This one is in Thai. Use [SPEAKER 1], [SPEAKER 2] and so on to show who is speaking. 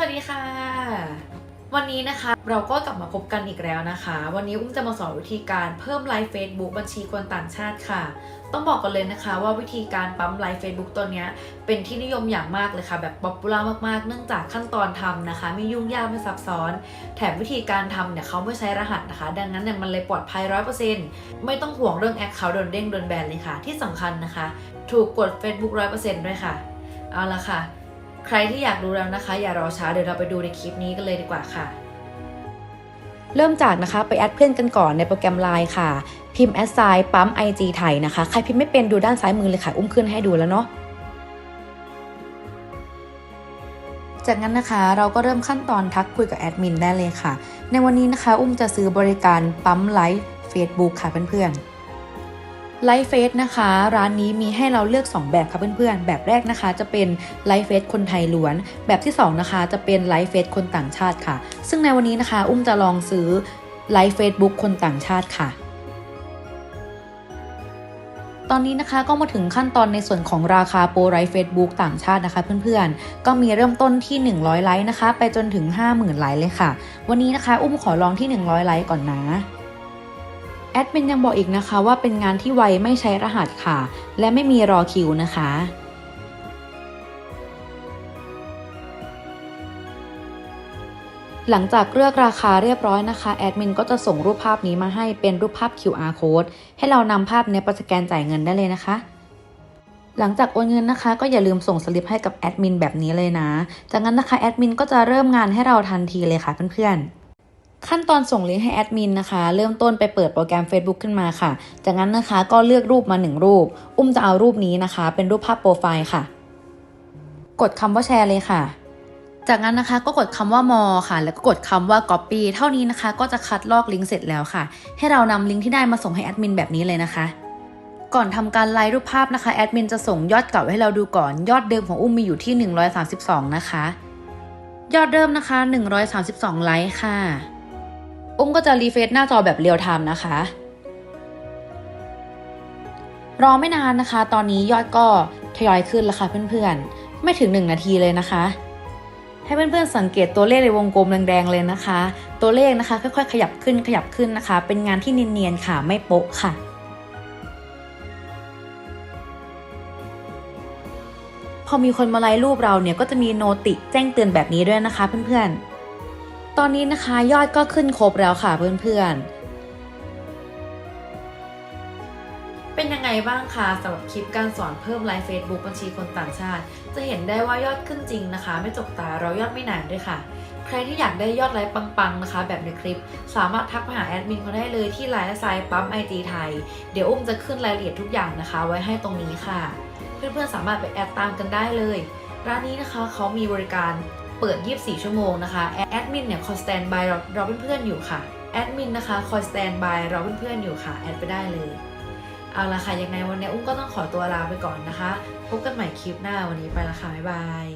[SPEAKER 1] วัสดีค่ะ วันนี้นะคะเราก็กลับมาพบกันอีกแล้วนะคะ วันนี้อุ้มจะมาสอนวิธีการเพิ่มไลฟ์ Facebook บัญชีคนต่างชาติค่ะ ต้องบอกกันเลยนะคะว่าวิธีการปั๊มไลฟ์ Facebook ตัวนี้เป็นที่นิยมอย่างมากเลยค่ะ แบบป๊อปปูล่ามากๆ เนื่องจากขั้นตอนทำนะคะ ไม่ยุ่งยากไม่ซับซ้อน แถมวิธีการทำเนี่ยเขาไม่ใช้รหัสนะคะ ดังนั้นเนี่ยมันเลยปลอดภัยร้อยเปอร์เซ็นต์ไม่ต้องห่วงเรื่องแอคเคาท์โดนเด้งโดนแบนเลยค่ะ ที่สำคัญนะคะ ถูกกด Facebook ร้อยเปอร์เซ็นต์ด้วยค่ะ เอาละค่ะ ใครที่อยากรู้แล้วนะคะ อย่ารอช้าเดี๋ยวเราไปดูในคลิปนี้กันเลยดีกว่าค่ะ เริ่มจากนะคะไปแอดเพื่อนกันก่อนในโปรแกรม Line ค่ะ พิมพ์แอดไซน์ปั๊ม IG ไทยนะคะ ใครพิมพ์ไม่เป็นดูด้านซ้ายมือเลยค่ะอุ้มขึ้นให้ดูแล้วเนาะจากนั้นนะคะเราก็เริ่มขั้นตอนทักคุยกับแอดมินได้เลยค่ะ ในวันนี้นะคะ อุ้มจะซื้อบริการปั๊มไลฟ์ Facebook ค่ะเพื่อนๆ ไลฟ์เฟสนะคะ ร้านนี้มีให้เราเลือก 2 แบบค่ะเพื่อนๆ แบบแรกนะคะ จะเป็นไลฟ์เฟสคนไทยล้วน แบบที่ 2 นะคะ จะเป็นไลฟ์เฟสคนต่างชาติค่ะ ซึ่งในวันนี้นะคะ อุ้มจะลองซื้อไลฟ์เฟซบุ๊กคนต่างชาติค่ะตอนนี้นะคะก็มาถึงขั้นตอนในส่วนของราคาโปรไลฟ์เฟซบุ๊กต่างชาตินะคะเพื่อนๆ ก็มีเริ่มต้นที่ 100 ไลค์นะคะ ไปจนถึง 50,000 ไลค์เลยค่ะ วันนี้นะคะ อุ้มขอลองที่ 100 ไลค์ก่อนนะ แอดมินยังบอกอีกนะคะว่าเป็นงานที่ไวไม่ใช้รหัสค่ะ และไม่มีรอคิวนะคะหลังจากเลือกราคาเรียบร้อยนะคะ แอดมินก็จะส่งรูปภาพนี้มาให้เป็นรูปภาพ QR code ให้เรานำภาพเนี้ยไปสแกนจ่ายเงินได้เลยนะคะ หลังจากโอนเงินนะคะ ก็อย่าลืมส่งสลิปให้กับแอดมินแบบนี้เลยนะ จากนั้นนะคะแอดมินก็จะเริ่มงานให้เราทันทีเลยค่ะเพื่อนๆ ขั้นตอนส่งลิงก์ให้แอดมินนะคะ เริ่มต้นไปเปิดโปรแกรม Facebook ขึ้นมาค่ะ จากนั้นนะคะก็เลือกรูปมาหนึ่งรูป อุ้มจะเอารูปนี้นะคะ เป็นรูปภาพโปรไฟล์ค่ะ กดคำว่าแชร์เลยค่ะ จากนั้นนะคะก็กดคำว่า more ค่ะ แล้วก็กดคำว่า copy เท่านี้นะคะ ก็จะคัดลอกลิงก์เสร็จแล้วค่ะ ให้เรานำลิงก์ที่ได้มาส่งให้แอดมินแบบนี้เลยนะคะ ก่อนทำการไลฟ์รูปภาพนะคะแอดมินจะส่งยอดเก่าให้เราดูก่อน ยอดเดิมของอุ้มมีอยู่ที่ 132 นะคะ ยอดเดิมนะคะ 132 ไลค์ค่ะ อุ้มก็จะรีเฟรชหน้าจอแบบเรียลไทม์นะคะ รอไม่นานนะคะ ตอนนี้ยอดก็ทยอยขึ้นแล้วค่ะเพื่อนๆ ไม่ถึง 1 นาทีเลยนะคะ ให้เพื่อนๆสังเกตตัวเลขในวงกลมแดงๆเลยนะคะ ตัวเลขนะคะค่อยๆขยับขึ้นขยับขึ้นนะคะ เป็นงานที่เนียนๆค่ะไม่โป๊ะค่ะพอมีคนมาไลค์รูปเราเนี่ยก็จะมีโนติแจ้งเตือนแบบนี้ด้วยนะคะเพื่อนๆ ตอนนี้นะคะยอดก็ขึ้นครบแล้วค่ะเพื่อนๆเป็นยังไงบ้างคะสำหรับคลิปการสอนเพิ่มไลฟ์ Facebook บัญชีคนต่างชาติ จะเห็นได้ว่ายอดขึ้นจริงนะคะ ไม่จกตาเรายอดไม่นานด้วยค่ะ ใครที่อยากได้ยอดไลฟ์ปังๆนะคะ แบบในคลิป สามารถทักมาหาแอดมินเขาได้เลยที่ไลน์และไซต์ปั๊มไอจีไทย เดี๋ยวอุ้มจะขึ้นรายละเอียดทุกอย่างนะคะ ไว้ให้ตรงนี้ค่ะ เพื่อนๆสามารถไปแอดตามกันได้เลย ร้านนี้นะคะเขามีบริการ เปิด 24 ชั่วโมงนะคะ แอดมินเนี่ยคอยสแตนบายเราเพื่อนๆอยู่ค่ะ แอดมินนะคะคอยสแตนบายเราเพื่อนๆอยู่ค่ะ แอดไปได้เลย เอาละค่ะ ยังไงวันนี้อุ้มก็ต้องขอตัวลาไปก่อนนะคะ พบกันใหม่คลิปหน้าวันนี้ไปละค่ะ บ๊ายบาย